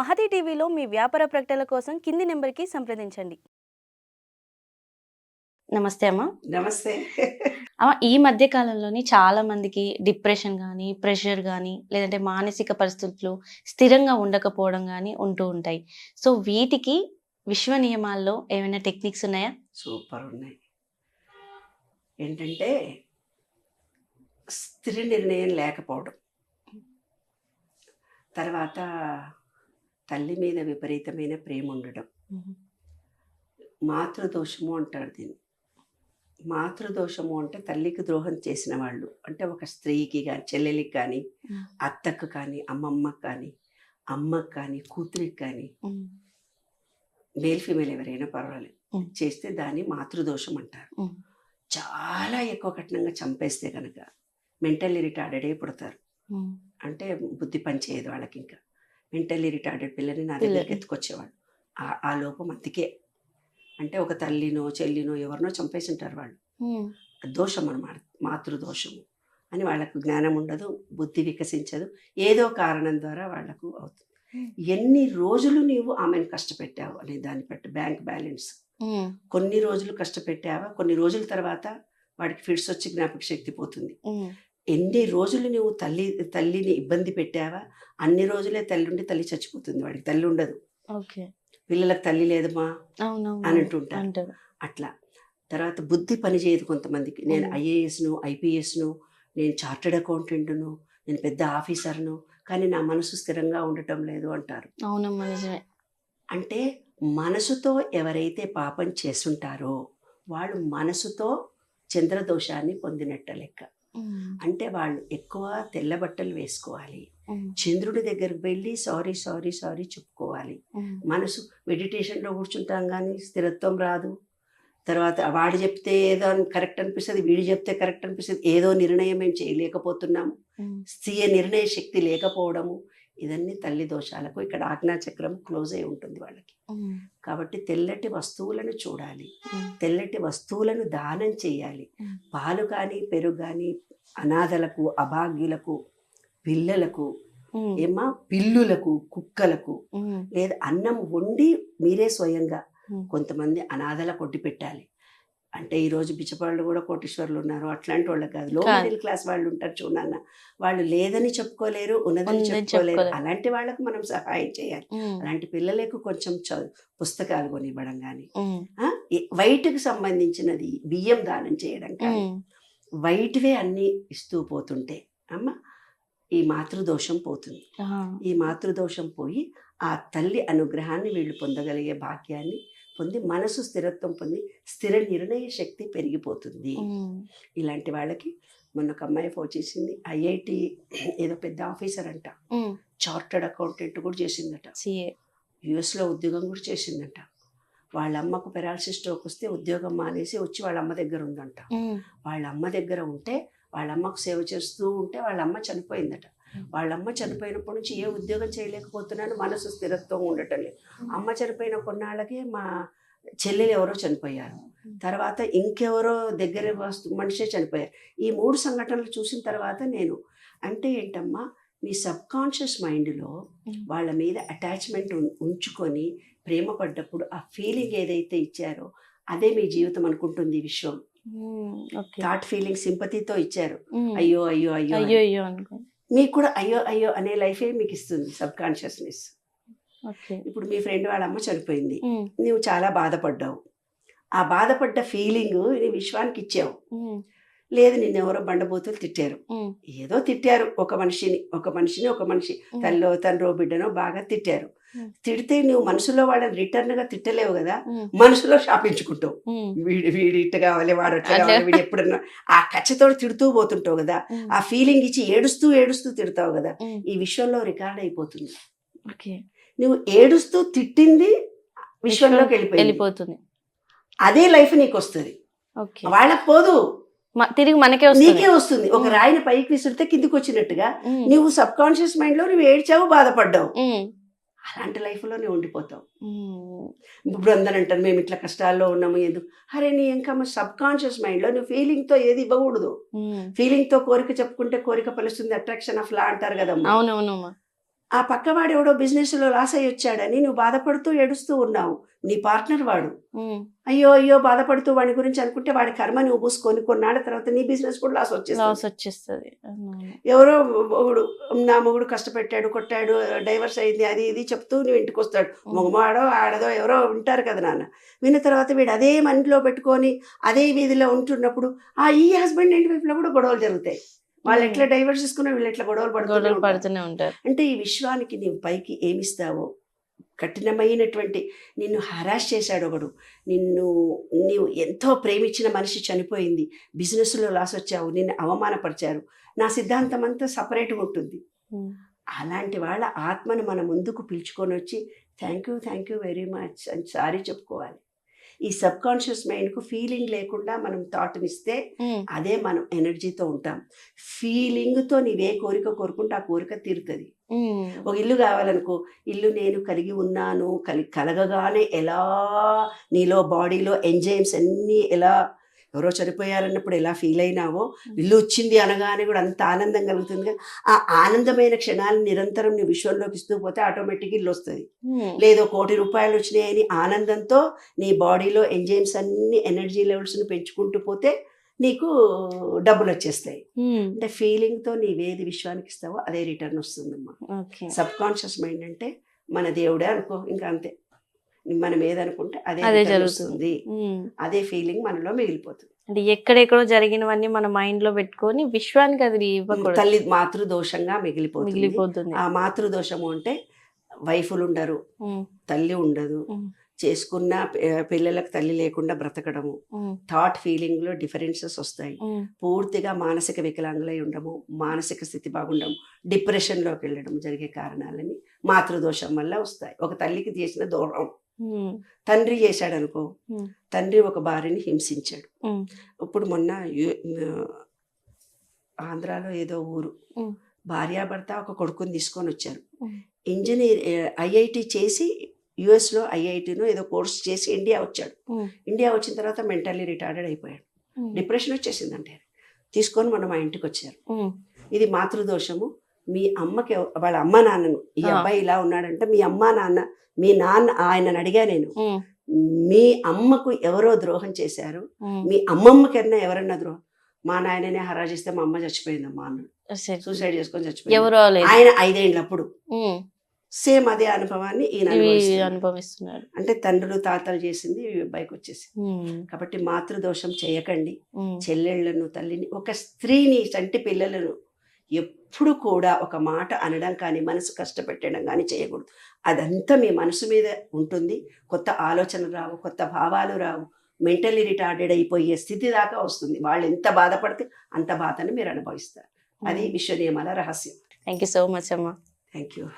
మహతి టీవీలో మీ వ్యాపార ప్రకటనల కోసం కింది నెంబర్కి సంప్రదించండి. నమస్తే అమ్మ. నమస్తే. అమ్మ ఈ మధ్య కాలంలోని చాలా మందికి డిప్రెషన్ కానీ ప్రెషర్ కానీ లేదంటే మానసిక పరిస్థితులు స్థిరంగా ఉండకపోవడం కానీ ఉంటూ ఉంటాయి. సో వీటికి విశ్వ నియమాల్లో ఏమైనా టెక్నిక్స్ ఉన్నాయా? సూపర్ ఉన్నాయి. ఏంటంటే స్థిర నిర్ణయం లేకపోవడం. తర్వాత తల్లి మీద విపరీతమైన ప్రేమ ఉండడం మాతృదోషము అంటారు దీన్ని. మాతృదోషము అంటే తల్లికి ద్రోహం చేసిన వాళ్ళు. అంటే ఒక స్త్రీకి కానీ చెల్లెలికి కానీ. అత్తకు కానీ అమ్మమ్మకి కానీ అమ్మకి కానీ కూతురికి కానీ మేల్ ఫీమేల్ ఎవరైనా పర్వాలేదు. చేస్తే దాన్ని మాతృదోషం అంటారు. చాలా ఎక్కువ కఠినంగా చంపేస్తే కనుక మెంటల్లీ రిటార్డెడే పుడతారు. అంటే బుద్ధి పనిచేయదు వాళ్ళకి ఇంకా. మెంటల్లీ రిటార్డెడ్ పిల్లని నా దగ్గరికి. ఎత్తుకొచ్చేవాడు ఆ- లోపం అందుకే. అంటే ఒక తల్లినో చెల్లినో ఎవరినో చంపేసి ఉంటారు వాళ్ళు దోషం అన్నమాట మాతృదోషము. అని వాళ్ళకు జ్ఞానం ఉండదు బుద్ధి వికసించదు. ఏదో కారణం ద్వారా వాళ్ళకు అవుతుంది. ఎన్ని రోజులు నీవు ఆమెను కష్టపెట్టావు అనే దాన్ని బట్టి బ్యాంక్ బ్యాలెన్స్. కొన్ని రోజులు కష్టపెట్టావా? కొన్ని రోజుల తర్వాత వాడికి ఫిట్స్ వచ్చి జ్ఞాపక శక్తి పోతుంది ఎన్ని రోజులు నువ్వు తల్లి తల్లిని ఇబ్బంది పెట్టావా? అన్ని రోజులే తల్లి ఉండి తల్లి చచ్చిపోతుంది వాడికి. తల్లి ఉండదు. ఓకే. పిల్లలకు తల్లి లేదమ్మా అని అంటారు అట్లా. తర్వాత బుద్ధి పనిచేయదు కొంతమందికి. నేను. ఐఏఎస్ను ఐపీఎస్ను నేను చార్టెడ్ అకౌంటెంట్ను నేను పెద్ద ఆఫీసర్ను కానీ నా మనసు స్థిరంగా ఉండటం లేదు అంటారు. అవునమ్మా నిజమే. అంటే మనసుతో ఎవరైతే పాపం చేస్తుంటారో వాళ్ళు మనసుతో చంద్రదోషాన్ని పొందినట్ట లెక్క. అంటే వాళ్ళు ఎక్కువ తెల్ల బట్టలు వేసుకోవాలి. చంద్రుడి దగ్గరకు వెళ్ళి సారీ సారీ సారీ చెప్పుకోవాలి. మనసు మెడిటేషన్లో కూర్చుంటాం కానీ స్థిరత్వం రాదు. తర్వాత వాడు చెప్తే ఏదో కరెక్ట్ అనిపిస్తుంది వీడు చెప్తే కరెక్ట్ అనిపిస్తుంది ఏదో నిర్ణయం మేము చేయలేకపోతున్నాము. స్వీయ నిర్ణయ శక్తి లేకపోవడము ఇదన్నీ తల్లి దోషాలకు ఇక్కడ ఆజ్ఞాచక్రం క్లోజ్ అయి ఉంటుంది వాళ్ళకి. కాబట్టి తెల్లటి వస్తువులను చూడాలి. తెల్లటి వస్తువులను దానం చేయాలి. పాలు కానీ పెరుగు కానీ అనాథలకు అభాగ్యులకు పిల్లలకు ఏమా పిల్లులకు కుక్కలకు లేదా అన్నం వండి మీరే స్వయంగా. కొంతమంది అనాథల కొట్టి పెట్టాలి. అంటే ఈ రోజు బిచ్చపాళ్ళు కూడా కోటీశ్వర్లు ఉన్నారు. అట్లాంటి వాళ్ళు కాదు. లో. మిడిల్ క్లాస్ వాళ్ళు ఉంటారు చూడన్న. వాళ్ళు లేదని చెప్పుకోలేరు ఉన్నదని చెప్పుకోలేరు. అలాంటి వాళ్ళకు మనం సహాయం చేయాలి. అలాంటి పిల్లలకు కొంచెం పుస్తకాలు కొనివ్వడం కానీ వైట్కి సంబంధించినది బియ్యం దానం చేయడం కానీ వైట్వే అన్నీ ఇస్తూ పోతుంటే అమ్మ ఈ మాతృదోషం పోతుంది. ఈ మాతృదోషం పోయి ఆ తల్లి అనుగ్రహాన్ని వీళ్ళు పొందగలిగే భాగ్యాన్ని పొంది మనసు స్థిరత్వం పొంది స్థిర నిర్ణయ శక్తి పెరిగిపోతుంది. ఇలాంటి వాళ్ళకి మొన్న ఒక అమ్మాయి ఫోన్ చేసింది. ఐఐటి ఏదో పెద్ద ఆఫీసర్ అంట. చార్టర్డ్ అకౌంటెంట్ కూడా చేసిందట. సిఏ. యుఎస్లో ఉద్యోగం కూడా చేసిందంట. వాళ్ళ అమ్మకు పెరాలసిస్ స్ట్రోక్ వస్తే ఉద్యోగం మానేసి వచ్చి వాళ్ళ అమ్మ దగ్గర ఉందంట. వాళ్ళ అమ్మ దగ్గర ఉంటే వాళ్ళ అమ్మకు సేవ చేస్తూ ఉంటే వాళ్ళ అమ్మ చనిపోయిందట. వాళ్ళ అమ్మ చనిపోయినప్పటి నుంచి ఏ ఉద్యోగం చేయలేకపోతున్నాను మనసు స్థిరత్వం ఉండటం లేదు. అమ్మ చనిపోయిన కొన్నాళ్ళకి మా చెల్లెలు ఎవరో చనిపోయారు. తర్వాత ఇంకెవరో దగ్గర వస్తు మనిషే చనిపోయారు. ఈ మూడు సంఘటనలు చూసిన తర్వాత నేను అంటే ఏంటమ్మా మీ సబ్ కాన్షియస్ మైండ్లో వాళ్ళ మీద అటాచ్మెంట్ ఉంచుకొని ప్రేమ పడ్డప్పుడు ఆ ఫీలింగ్ ఏదైతే ఇచ్చారో అదే మీ జీవితం అనుకుంటుంది ఈ విశ్వం థాట్ ఫీలింగ్ సింపతితో ఇచ్చారు. అయ్యో అయ్యో అయ్యో. అయ్యో అయ్యో మీకు కూడా అయ్యో అయ్యో అనే లైఫే మీకు ఇస్తుంది సబ్ కాన్షియస్నెస్ ఇప్పుడు మీ ఫ్రెండ్ వాళ్ళ అమ్మ చనిపోయింది నువ్వు చాలా బాధపడ్డావు. ఆ బాధపడ్డ ఫీలింగ్ నీ విశ్వానికి ఇచ్చావు లేదు నిన్నెవరో బండబూతులు తిట్టారు. ఏదో తిట్టారు ఒక మనిషిని ఒక మనిషిని ఒక మనిషి. తల్లో తండ్రో బిడ్డనో బాగా తిట్టారు. తిడితే నువ్వు మనసులో వాళ్ళని రిటర్న్గా తిట్టలేవు కదా మనసులో శాపించుకుంటావు. వీడి వీడి ఇట్ట కావాలి వాడు అట్లా అట్లా. కావాలి వీడు ఎప్పుడన్నా ఆ కచ్చతో తిడుతూ పోతుంటావు కదా ఆ ఫీలింగ్ ఇచ్చి ఏడుస్తూ ఏడుస్తూ తిడతావు కదా ఈ విశ్వంలో రికార్డ్ అయిపోతుంది. నువ్వు ఏడుస్తూ తిట్టింది విశ్వంలోకి వెళ్ళిపోతుంది. అదే లైఫ్ నీకు వస్తుంది వాళ్ళకి పోదు. తిరిగి మనకే నీకే వస్తుంది. ఒక. రాయిని పైకి విసిరితే కిందికి వచ్చినట్టుగా నువ్వు సబ్ కాన్షియస్ మైండ్లో నువ్వు ఏడ్చావు బాధపడ్డావు. అలాంటి లైఫ్లో నువ్వు ఉండిపోతావు. ఇప్పుడు అందరూ అంటారు మేము ఇట్లా కష్టాల్లో ఉన్నాము ఎందుకు? అరే నీ ఇంకా సబ్ కాన్షియస్ మైండ్లో నువ్వు ఫీలింగ్తో ఏది ఇవ్వకూడదు. ఫీలింగ్తో కోరిక చెప్పుకుంటే కోరిక ఫలిస్తుంది అట్రాక్షన్ ఆఫ్ లా అంటారు కదమ్మా. అవునవునమ్మా. ఆ పక్కవాడు ఎవడో బిజినెస్లో లాస్ అయ్యి వచ్చాడని నువ్వు బాధపడుతూ ఏడుస్తూ ఉన్నావు. నీ పార్ట్నర్ వాడు. అయ్యో అయ్యో బాధపడుతూ వాడి గురించి అనుకుంటే వాడి కర్మ నువ్వు పూసుకొని కొన్నాళ్ళ తర్వాత నీ బిజినెస్ కూడా లాస్ వచ్చేస్తుంది. లాస్ వచ్చేస్తుంది. ఎవరో మొగుడు నా మొగుడు కష్టపెట్టాడు కొట్టాడు డైవర్స్ అయింది అది ఇది చెప్తూ నువ్వు ఇంటికి వస్తాడు మగవాడో ఆడదో ఎవరో ఉంటారు కదా నాన్న. విన్న తర్వాత వీడు అదే మనలో పెట్టుకొని అదే వీధిలో ఉంటున్నప్పుడు ఆ ఈ హస్బెండ్ అండ్ వైఫ్లో కూడా గొడవలు జరుగుతాయి. వాళ్ళు ఎట్లా డైవర్స్ తీసుకున్నా వీళ్ళు ఎట్లా గొడవలు ఉంటారు. పడుతూనే ఉంటారు. అంటే ఈ విశ్వానికి నీవు పైకి ఏమిస్తావో? కఠినమైనటువంటి నిన్ను హరాస్ చేశాడు ఒకడు. నిన్ను నీవు ఎంతో ప్రేమించిన మనిషి చనిపోయింది. బిజినెస్లో లాస్ వచ్చావు. నిన్ను అవమానపరిచారు. నా సిద్ధాంతం అంతా సపరేట్గా ఉంటుంది. అలాంటి వాళ్ళ ఆత్మను మన ముందుకు పిలుచుకొని వచ్చి thank you thank you very much అని సారీ చెప్పుకోవాలి. ఈ సబ్ కాన్షియస్ మైండ్కు ఫీలింగ్ లేకుండా మనం థాట్ని ఇస్తే. అదే మనం ఎనర్జీతో ఉంటాం ఫీలింగ్తో నీవే కోరిక కోరుకుంటే ఆ కోరిక తీరుతుంది. ఒక ఇల్లు కావాలనుకో ఇల్లు నేను కలిగి ఉన్నాను కలి కలగగానే ఎలా నీలో బాడీలో ఎంజైమ్స్ అన్నీ ఎలా ఎవరో చనిపోయారన్నప్పుడు ఎలా ఫీల్ అయినావో ఇల్లు వచ్చింది అనగానే కూడా అంత ఆనందం కలుగుతుంది ఆ ఆనందమైన క్షణాలను నిరంతరం నీ విశ్వంలోకి ఇస్తూ పోతే ఆటోమేటిక్ ఇల్లు వస్తుంది. లేదో కోటి రూపాయలు వచ్చినాయని ఆనందంతో నీ బాడీలో ఎంజైమ్స్ అన్ని ఎనర్జీ లెవెల్స్ని పెంచుకుంటూ పోతే నీకు డబ్బులు వచ్చేస్తాయి. అంటే ఫీలింగ్తో నీవేది విశ్వానికి ఇస్తావో అదే రిటర్న్ వస్తుందమ్మా. సబ్ కాన్షియస్ మైండ్ అంటే మన దేవుడే అనుకో ఇంకా అంతే. మనం ఏదనుకుంటే అదే అదే జరుగుతుంది. అదే ఫీలింగ్ మనలో మిగిలిపోతుంది అంటే ఎక్కడెక్కడో జరిగినవన్నీ మన మైండ్లో పెట్టుకొని విశ్వానికి అది తల్లి మాతృదోషంగా మిగిలిపోతుంది మిగిలిపోతుంది ఆ మాతృదోషము అంటే వైఫులు ఉండరు. తల్లి ఉండదు. చేసుకున్న పిల్లలకు తల్లి లేకుండా బ్రతకడము. థాట్ ఫీలింగ్లో డిఫరెన్సెస్ వస్తాయి. పూర్తిగా మానసిక వికలాంగులై ఉండము మానసిక స్థితి బాగుండము డిప్రెషన్లోకి వెళ్ళడం జరిగే కారణాలని మాతృదోషం వల్ల వస్తాయి ఒక తల్లికి చేసిన దూరం. తండ్రి చేశాడు అనుకో. తండ్రి ఒక భార్యని హింసించాడు. ఇప్పుడు మొన్న ఆంధ్రాలో ఏదో ఊరు. భార్యాభర్త ఒక కొడుకుని తీసుకొని వచ్చారు. ఇంజనీర్ ఐఐటి చేసి యుఎస్లో ఐఐటిను ఏదో కోర్స్ చేసి ఇండియా వచ్చాడు. ఇండియా వచ్చిన తర్వాత మెంటల్లీ రిటార్డెడ్ అయిపోయాడు. డిప్రెషన్ వచ్చేసిందంటే తీసుకొని మనం మా ఇంటికి వచ్చారు. ఇది మాతృదోషము మీ అమ్మకి వాళ్ళ అమ్మ నాన్నను ఈ. అబ్బాయి ఇలా ఉన్నాడంటే మీ అమ్మ నాన్న మీ నాన్న ఆయనను అడిగా నేను. మీ అమ్మకు ఎవరో ద్రోహం చేశారు. మీ అమ్మమ్మకన్నా ఎవరన్నా ద్రోహం మా నాయననే హరాజిస్తే మా అమ్మ చచ్చిపోయిందమ్మా అన్నాడు. సూసైడ్ చేసుకొని చచ్చిపోయింది ఆయన ఐదేండ్లప్పుడు ఉమ్. సేమ్ అదే అనుభవాన్ని ఈయన అనుభవిస్తున్నాడు. అంటే తండ్రులు తాతలు చేసింది అబ్బాయికి వచ్చేసింది ఉమ్. కాబట్టి మాతృదోషం చేయకండి. చెల్లెళ్ళను తల్లిని ఒక స్త్రీని చంటి పిల్లలను ఎప్పుడు కూడా ఒక మాట అనడం కానీ మనసు కష్టపెట్టడం కానీ చేయకూడదు. అదంతా మీ మనసు మీద ఉంటుంది. కొత్త ఆలోచనలు రావు కొత్త భావాలు రావు. మెంటలీ రిటార్డెడ్ అయిపోయే స్థితి దాకా వస్తుంది. వాళ్ళు ఎంత బాధపడితే అంత బాధను మీరు అనుభవిస్తారు. అది విశ్వ నియమాల రహస్యం. థ్యాంక్ యూ సో మచ్ అమ్మా. Thank you